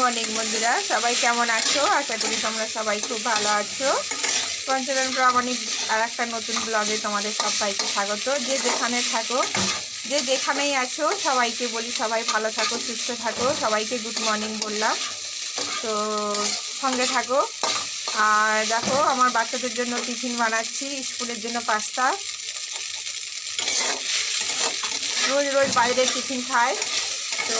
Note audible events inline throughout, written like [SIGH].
Morning বন্ধুরা। সবাই কেমন আছো? আশা করি তোমরা সবাই খুব ভালো আছো। পঞ্চরণ প্রামাণিক আর একটা নতুন ব্লগে তোমাদের সবাইকে স্বাগত। যে যেখানে থাকো, যে যেখানেই আছো, সবাইকে বলি সবাই ভালো থাকো, সুস্থ থাকো। সবাইকে গুড মর্নিং বললাম। তো সঙ্গে থাকো। আর দেখো, আমার বাচ্চাদের জন্য টিফিন বানাচ্ছি, স্কুলের জন্য পাস্তা। রোজ রোজ বাইরের টিফিন খায়। তো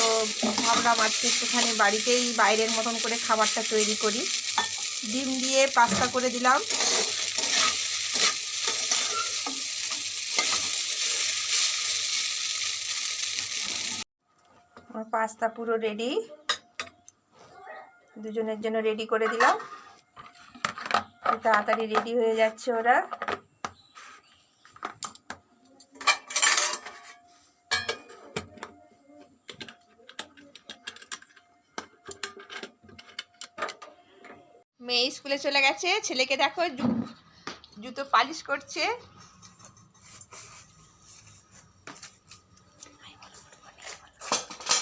ভাবলাম আজকে একটুখানি বাড়িতেই বাইরের মতন করে খাবারটা তৈরি করি। ডিম দিয়ে পাস্তা করে দিলাম। আমার পাস্তা পুরো রেডি দুজনের জন্য রেডি করে দিলাম। তাড়াতাড়ি রেডি হয়ে যাচ্ছে ওরা। মেয়ে স্কুলে চলে গেছে ছেলেকে দেখো জুতো পালিশ করছে।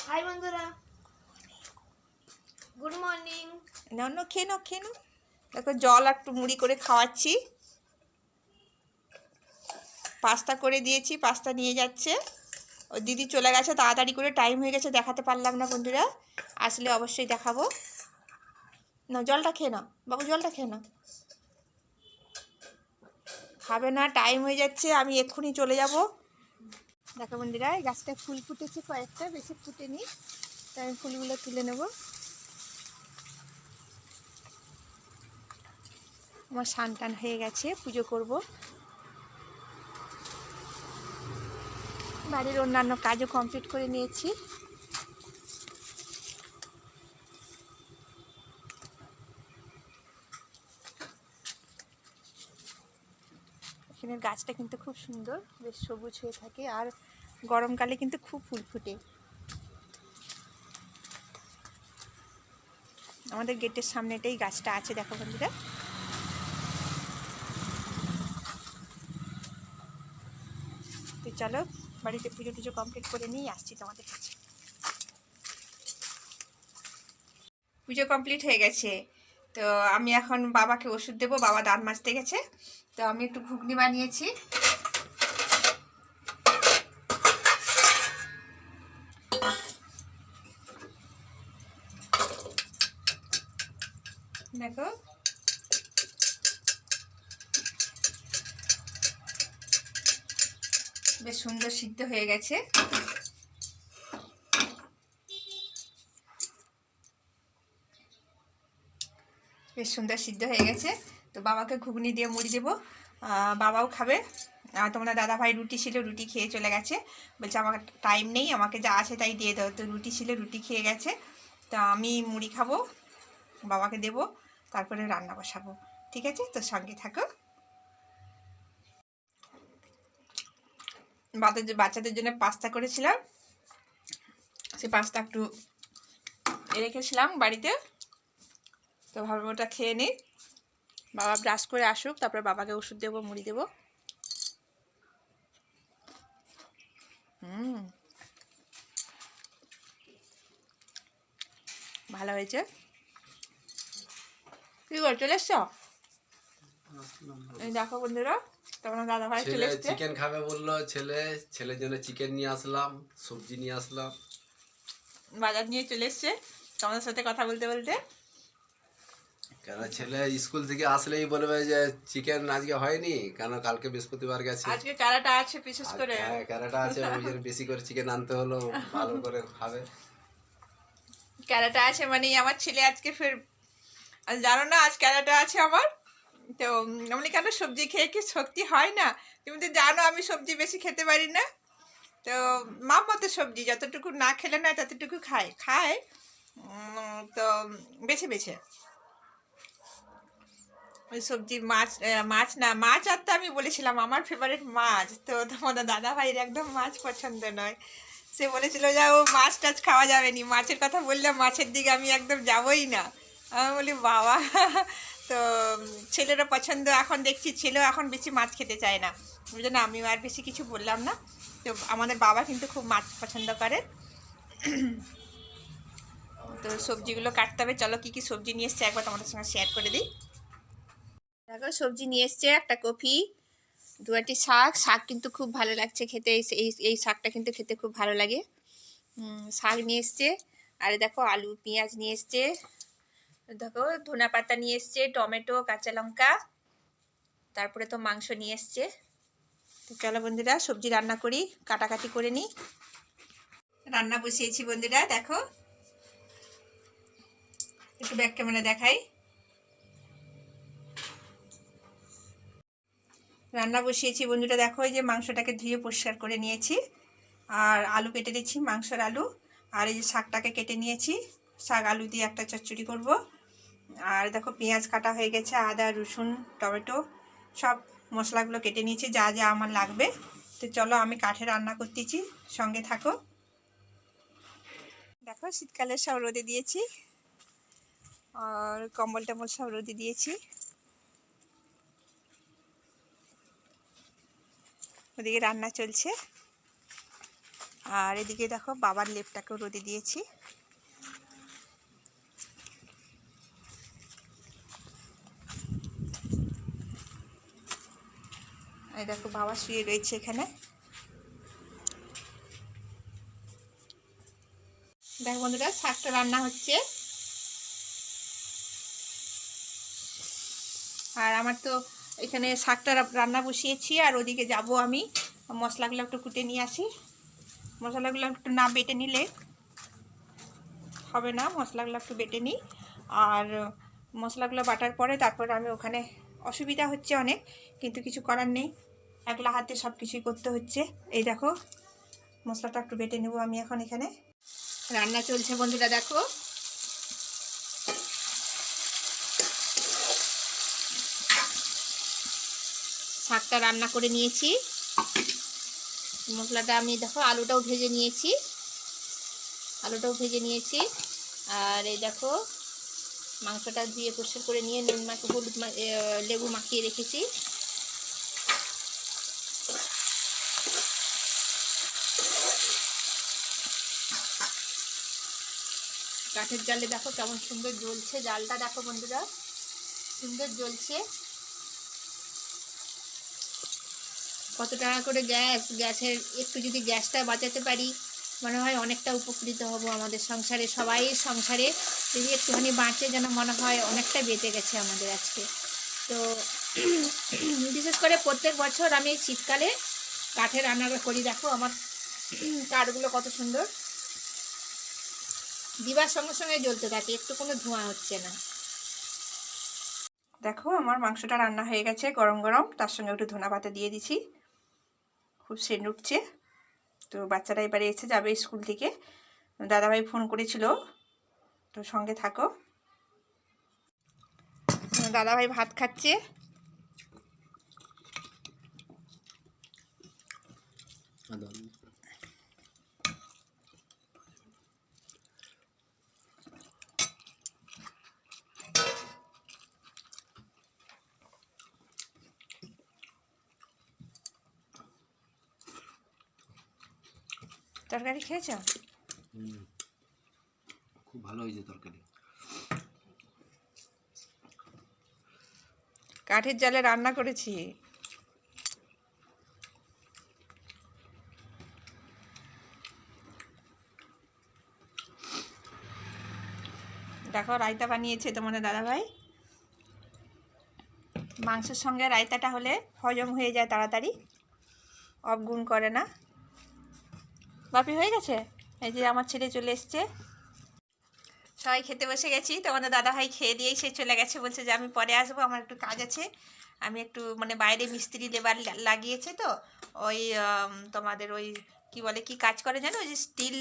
হাই বন্ধুরা। Good morning. না অন্য খেয়ে নাও খেয়ে নাও। দেখো জল একটু মুড়ি করে খাওয়াচ্ছি। পাস্তা করে দিয়েছি পাস্তা নিয়ে যাচ্ছে। ও দিদি চলে গেছে তাড়াতাড়ি করে টাইম হয়ে গেছে দেখাতে পারলাম না বন্ধুরা। আসলে অবশ্যই দেখাবো। না, জলটা খেয়ে নাও। বাবু, জলটা খেয়ে নাও। খাবে না টাইম হয়ে যাচ্ছে, আমি এক্ষুনি চলে যাব। দেখো বন্ধুরা, এই গাছটায় ফুল ফুটেছে কয়েকটা, বেশি ফুটেনি। তাই আমি ফুলগুলো তুলে নেব। আমার স্নান টান হয়ে গেছে, পুজো করব। বাড়ির অন্যান্য কাজও কমপ্লিট করে নিয়েছি। এখানের গাছটা কিন্তু খুব সুন্দর, বেশ সবুজ হয়ে থাকে আর গরমকালে কিন্তু খুব ফুল ফুটে। আমাদের গেটের সামনেটাই গাছটা আছে, দেখো বন্ধুরা। তো চলো, বাড়িতে পুজো টুজো কমপ্লিট করে নিয়ে আসছি তোমাদের কাছে। পুজো কমপ্লিট হয়ে গেছে। তো আমি এখন বাবাকে ওষুধ দেবো, বাবা দাঁত মাজতে গেছে। তো আমি একটু ঘুগনি বানিয়েছি। দেখো। বেশ সুন্দর সিদ্ধ হয়ে গেছে। বেশ সুন্দর সিদ্ধ হয়ে গেছে। তো বাবাকে ঘুগনি দিয়ে মুড়ি দেবো। বাবাও খাবে। আর তোমরা দাদা ভাই রুটি ছিল, রুটি খেয়ে চলে গেছে। বলছে, আমার টাইম নেই, আমাকে যা আছে তাই দিয়ে দাও। তো রুটি ছিল, রুটি খেয়ে গেছে। তো আমি মুড়ি খাব, বাবাকে দেবো, তারপরে রান্না বসাবো। ঠিক আছে? তো সঙ্গে থাকো। বাচ্চাদের বাচ্চাদের জন্য পাস্তা করেছিলাম। সে পাস্তা একটু রেখেছিলাম বাড়িতে। তো ভাবলাম ওটা খেয়ে নিই বাবা ব্রাশ করে আসুক তারপরে বাবাকে ওষুধ দেবো মুড়ি দেবো। হুম। ভালো হয়েছে? কি করে চলে এসছো? এই দেখো বন্ধুরা তোমার দাদা ভাই চলে এসছে। চিকেন খাবে বলল ছেলে ছেলের জন্য চিকেন নিয়ে আসলাম সবজি নিয়ে আসলাম। বাজার নিয়ে চলে এসছে। তোমাদের সাথে কথা বলতে বলতে কেন ছেলে স্কুল থেকে আসলেই বলবে যে চিকেন আজকে হয়নি? কেন কালকে বৃহস্পতিবার গেছে? আজকে চারাটা আছে বিশেষ করে। হ্যাঁ ক্যারেটা আছে ওই জন্য বেশি করে চিকেন আনতে হলো ভালো করে খাবে। ক্যারাটা আছে মানে আমার ছেলে আজকে ফের জানো না আজ ক্যারাটা আছে আমার। তো আমি কেন সবজি খেয়ে কি শক্তি হয় না? তুমি তো জানো আমি সবজি বেশি খেতে পারি না। তো মাপ মতো সবজি যতটুকু না খেলে না ততটুকু খায়। খায় তো বেছে বেছে। ওই সবজি মাছ মাছ না, মাছ আর তো আমি বলেছিলাম, আমার ফেভারিট মাছ। তো তোমাদের দাদা ভাইয়ের একদম মাছ পছন্দ নয়। সে বলেছিল যে, ও, মাছ টাছ খাওয়া যাবে নি। মাছের কথা বললে মাছের দিকে আমি একদম যাবই না। আমি বলি, বাবা। তো ছেলেরও পছন্দ। এখন দেখছি ছেলেও এখন বেশি মাছ খেতে চায় না। ওই জন্য আমিও আর বেশি কিছু বললাম না। তো আমাদের বাবা কিন্তু খুব মাছ পছন্দ করে। তো সবজিগুলো কাটতে হবে। চলো কী কী সবজি নিয়ে এসছে একবার তোমাদের সঙ্গে শেয়ার করে দিই। দেখো, সবজি নিয়ে এসছে, একটা কপি, দু একটি শাক। শাক কিন্তু খুব ভালো লাগছে খেতে, এই এই শাকটা কিন্তু খেতে খুব ভালো লাগে। শাক নিয়ে এসছে, আর দেখো, আলু, পেঁয়াজ নিয়ে এসছে। দেখো, ধনা পাতা নিয়ে এসছে, টমেটো, কাঁচা লঙ্কা, তারপরে তো মাংস নিয়ে এসছে। তো চলো বন্ধুরা, সবজি রান্না করি, কাটাকাটি করে নিই। রান্না বসিয়েছি বন্ধুরা, দেখো। একটু ব্যাক ক্যামেরা দেখাই। রান্না বসিয়েছি। বন্ধুরা, দেখো, এই যে মাংসটাকে ধুয়ে পরিষ্কার করে নিয়েছি। আর আলু কেটে নিয়েছি মাংসর আলু। আর এই যে শাকটাকে কেটে নিয়েছি, শাক আলু দিয়ে একটা চচ্চড়ি করব। আর দেখো, পেঁয়াজ কাটা হয়ে গেছে, আদা, রসুন, টমেটো, সব মশলাগুলো কেটে নিয়েছি, যা যা আমার লাগবে। তো চলো, আমি কাঠে রান্না করতেছি, সঙ্গে থাকো। দেখো, শীতকালে সব রোদে দিয়েছি, আর কম্বল টম্বল সব রোদে দিয়েছি। ওদিকে রান্না চলছে। আর এদিকে দেখো বাবার লেপটাকেও রোদে দিয়েছি। দেখো বাবা শুয়ে রয়েছে এখানে। দেখো বন্ধুরা, শাকটা রান্না হচ্ছে। আর আমার তো এখানে শাকটা রান্না বসিয়েছি আর ওদিকে যাব আমি। মশলাগুলো একটু কুটে নিয়ে আসি। মশলাগুলো একটু না বেটে নিলে হবে না, মশলাগুলো একটু বেটে নিই। আর মশলাগুলো বাটার পরে তারপর আমি ওখানে, অসুবিধা হচ্ছে অনেক, কিন্তু কিছু করার নেই। একলা হাতে সব কিছুই করতে হচ্ছে। এই দেখো, মশলাটা একটু বেটে নেব আমি এখন এখানে। রান্না চলছে বন্ধুরা, দেখো। শাকটা রান্না করে নিয়েছি। মশলাটা আমি দেখো, আলুটাও ভেজে নিয়েছি। আলুটাও ভেজে নিয়েছি। আর এই দেখো, মাংসটা দিয়ে পরিষ্কার করে নিয়ে নুন মাখে, হলুদ লেবু মাখিয়ে রেখেছি। কাঠের জালে দেখো কেমন সুন্দর জ্বলছে, জালটা দেখো বন্ধুরা। সুন্দর জ্বলছে। কত টাকা করে গ্যাস, গ্যাসের একটু যদি গ্যাসটা বাঁচাতে পারি, মনে হয় অনেকটা উপকৃত হব আমাদের সংসারে, সবাই সংসারে যদি একটুখানি বাঁচে যেন মনে হয় অনেকটা বেঁচে গেছে আমাদের আজকে। তো [CLEARS THROAT] বিশেষ করে প্রত্যেক বছর আমি শীতকালে কাঠের রান্নাটা করি। দেখো আমার কাঠগুলো কত সুন্দর। দিবার সঙ্গে সঙ্গে জ্বলতে থাকে, একটু কোনো ধোঁয়া হচ্ছে না। দেখো, আমার মাংসটা রান্না হয়ে গেছে গরম গরম, তার সঙ্গে একটু ধনা পাতা দিয়ে দিছি। খুব সেন্ট উঠছে। তো বাচ্চারা এবারে এসে যাবে স্কুল থেকে। দাদাভাই ফোন করেছিল, তো সঙ্গে থাকো। দাদাভাই ভাত খাচ্ছে। তরকারি খেয়েছ? খুব ভালো হয়েছে তরকারি। কাঠের জালে রান্না করেছি। দেখো রায়তা বানিয়েছে তোমাদের দাদাভাই। মাংসের সঙ্গে রায়তাটা হলে হজম হয়ে যায় তাড়াতাড়ি। অবগুণ করে না। বাপি, হয়ে গেছে? এই যে আমার ছেলে চলে এসছে। সবাই খেতে বসে গেছি। তোমাদের দাদাভাই খেয়ে দিয়েই সে চলে গেছে। বলছে যে আমি পরে আসব, আমার একটু কাজ আছে। আমি একটু মানে বাইরে মিস্ত্রি লেবার লাগিয়েছে তো। ওই তোমাদের ওই কি বলে, কি কাজ করে জানো? ওই যে স্টিল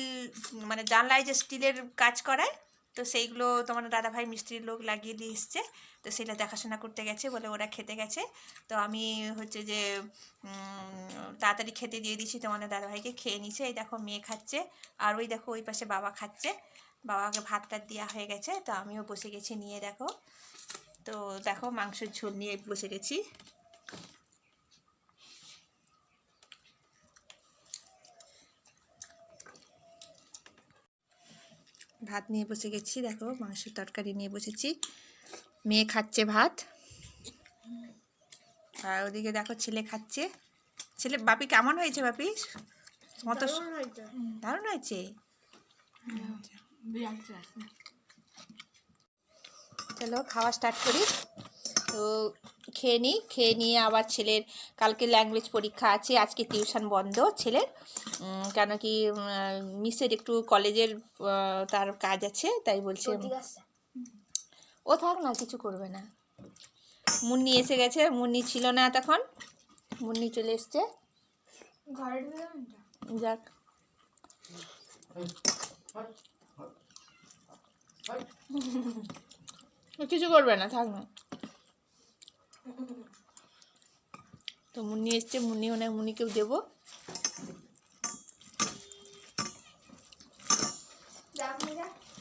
মানে জানলায় যে স্টিলের কাজ করায় তো সেইগুলো তোমার দাদাভাই মিস্ত্রির লোক লাগিয়ে দিয়ে এসছে। তো সেটা দেখাশোনা করতে গেছে বলে ওরা খেতে গেছে। তো আমি হচ্ছে যে তাড়াতাড়ি খেতে দিয়ে দিচ্ছি তোমাদের দাদাভাইকে, খেয়ে নিচ্ছে এই দেখো মেয়ে খাচ্ছে আর ওই দেখো ওই পাশে বাবা খাচ্ছে। বাবাকে ভাত টাত দেওয়া হয়ে গেছে। তো আমিও বসে গেছি নিয়ে দেখো। তো দেখো মাংসের ঝোল নিয়ে বসে গেছি। ভাত নিয়ে বসে গেছি দেখো মাংসের তরকারি নিয়ে বসেছি। মেয়ে খাচ্ছে ভাত। আর ওদিকে দেখো ছেলে খাচ্ছে। ছেলে বাপি কেমন হয়েছে বাপি? মতো দারুণ হয়েছে। চলো খাওয়া স্টার্ট করি। তো খেয়ে নিই খেয়ে নিয়ে আবার ছেলের কালকে ল্যাঙ্গুয়েজ পরীক্ষা আছে আজকে টিউশন বন্ধ ছেলের। কেন কি মিসের একটু কলেজের তার কাজ আছে তাই বলছে ও থাক না কিছু করবে না। মুন্নি এসে গেছে মুন্নি ছিল না তখন মুন্নি চলে এসছে। যাক। ও [LAUGHS] কিছু করবে না থাক না। তো মুন্নি এসছে, মুন্নি ওনে মুনিকেও দেবো।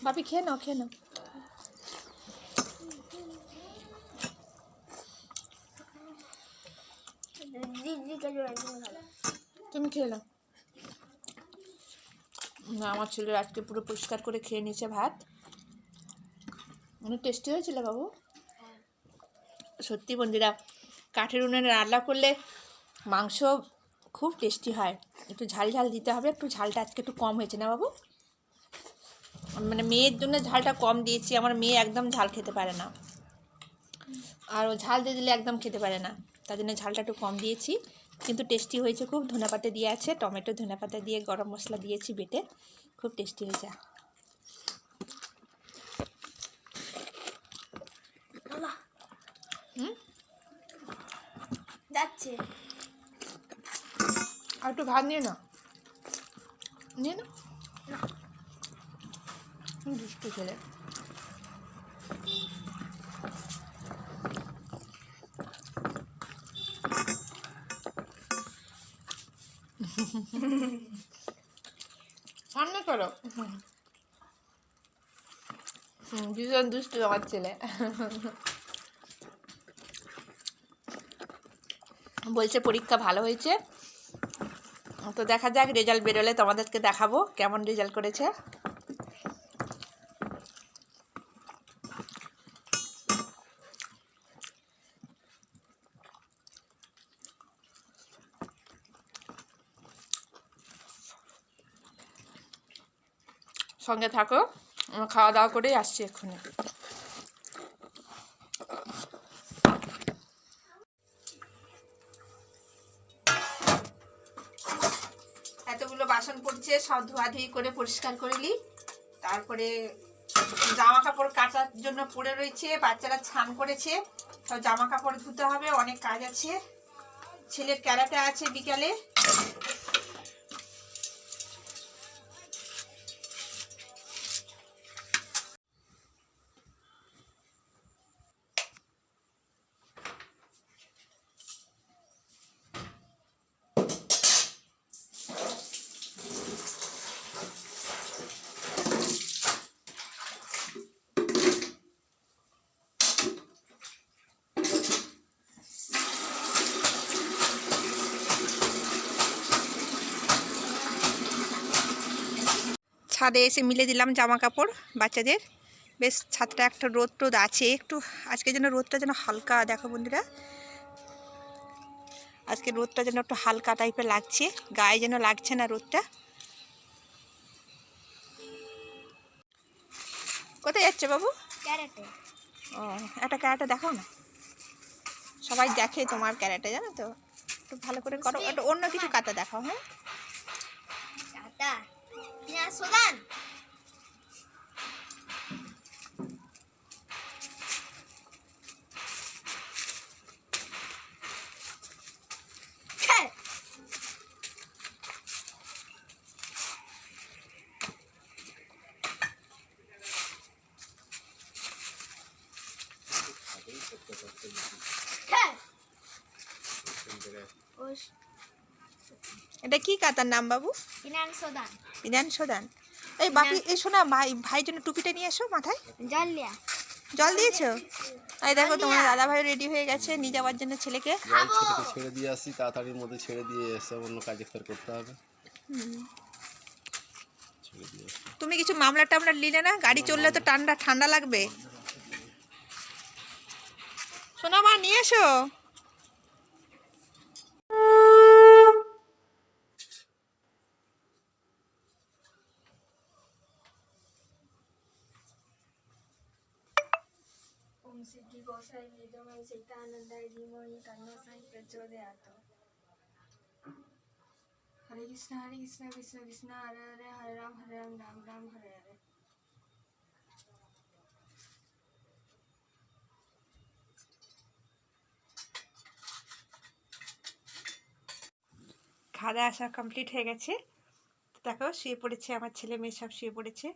বাপি খেয়ে নাও খেয়ে নাও। তুমি খেয়ে নাও। না, আমার ছেলে আজকে পুরো পরিষ্কার করে খেয়ে নিয়েছে ভাত। অনেক টেস্টি হয়েছিল বাবু। সত্যি বন্ধুরা কাঠের উনুনে রান্না করলে মাংস খুব টেস্টি হয়। একটু ঝাল ঝাল দিতে হবে, একটু ঝালটা আজকে একটু কম হয়েছে না বাবু? মানে মেয়ের জন্য ঝালটা কম দিয়েছি, আমার মেয়ে একদম ঝাল খেতে পারে না। আর ও ঝাল দিয়ে দিলে একদম খেতে পারে না, তার জন্য ঝালটা একটু কম দিয়েছি। কিন্তু টেস্টি হয়েছে, খুব ধনেপাতা দিয়ে আছে, টমেটো ধনেপাতা দিয়ে, গরম মশলা দিয়েছি বেটে, খুব টেস্টি হয়েছে। যাচ্ছে। আর একটু ভাত নিয়ে না নিয়ে না দুষ্টু ছেলে। সামনে করো। ভীষণ দুষ্টু আমার ছেলে। বলছে পরীক্ষা ভালো হয়েছে। তো দেখা যাক রেজাল্ট বেরোলে তোমাদেরকে দেখাবো কেমন রেজাল্ট করেছে। সঙ্গে থাকো, খাওয়া দাওয়া করেই আসছি এক্ষুনি। সব সব ধোয়াধুয়ি করে পরিষ্কার করে নিই। তারপরে জামা কাপড় কাটার জন্য পড়ে রয়েছে, বাচ্চারা ছান করেছে, সব জামা কাপড় ধুতে হবে, অনেক কাজ আছে। ছেলের ক্যারাটে আছে বিকালে। ছাদে এসে মিলে দিলাম জামা কাপড় বাচ্চাদের। বেশ ছাদটা একটা রোদ টোদ আছে। একটু আজকে যেন রোদটা যেন হালকা দেখো বন্ধুরা। আজকে রোদটা যেন একটু হালকা টাইপের লাগছে। গায়ে যেন লাগছে না রোদটা। কোথায় যাচ্ছে বাবু? ক্যারেটে। ও একটা ক্যারেটে দেখাও না। সবাই দেখে তোমার ক্যারেটে জানো তো? একটু ভালো করে করো। একটু অন্য কিছু কাতা দেখাও হ্যাঁ। টাটা না সোদান হ্যাঁ হ্যাঁ ওস এটা কি কাতার নাম বাবু কিনান সোদান বিধান সোদান। এই বাপি এই শোনা ভাই ভাই জন্য টুপিটা নিয়ে এসো মাথায়। জল লিয়া জল দিয়েছ? এই দেখো তোমার দাদা ভাই রেডি হয়ে গেছে নিয়ে যাওয়ার জন্য ছেলেকে। ছেলেকে ছেড়ে দিয়ে আসি তাড়াতাড়ির মধ্যে ছেড়ে দিয়ে এসে অন্য কাজে ফের করতে হবে। দিয়ে তুমি কিছু মামলা টামলা নিলে না? গাড়ি চললে তো ঠান্ডা ঠান্ডা লাগবে। শোনো মা নিয়ে এসো। শ্রী গোসাই বিদ্যময় চৈতানন্দায় বিময়ী হরে কৃষ্ণ হরে কৃষ্ণ কৃষ্ণ কৃষ্ণ হরে রাম হরে রাম রাম রাম হরে হরে আসা কমপ্লিট হয়ে গেছে। দেখো, শুয়ে পড়েছে আমার ছেলে, মেয়ে সব শুয়ে পড়েছে।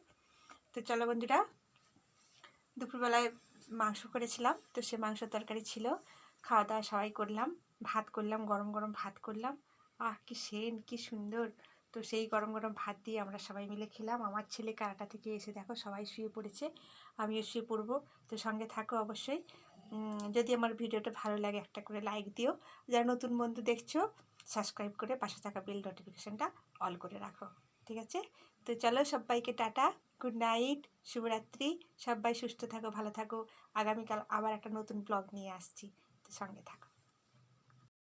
তো চলো বন্ধুরা, দুপুরবেলায় মাংস করেছিলাম, তো সে মাংস তরকারি ছিল। খাওয়া দাওয়া সবাই করলাম, ভাত করলাম, গরম গরম ভাত করলাম। আহ, কি সেন কি সুন্দর। তো সেই গরম গরম ভাত দিয়ে আমরা সবাই মিলে খেলাম। আমার ছেলে কারাটা থেকে এসে দেখো সবাই শুয়ে পড়েছে, আমিও শুয়ে পড়ব। তো সঙ্গে থাকো অবশ্যই। যদি আমার ভিডিওটা ভালো লাগে একটা করে লাইক দিও। যারা নতুন বন্ধু দেখছ সাবস্ক্রাইব করে পাশে থাকা বেল নোটিফিকেশানটা অল করে রাখো। ঠিক আছে? তো চলো সবাইকে টাটা। গুড নাইট শুভরাত্রি, সবাই সুস্থ থাকো, ভালো থাকো। আগামীকাল আবার একটা নতুন ব্লগ নিয়ে আসছি। তো সঙ্গে থাকো।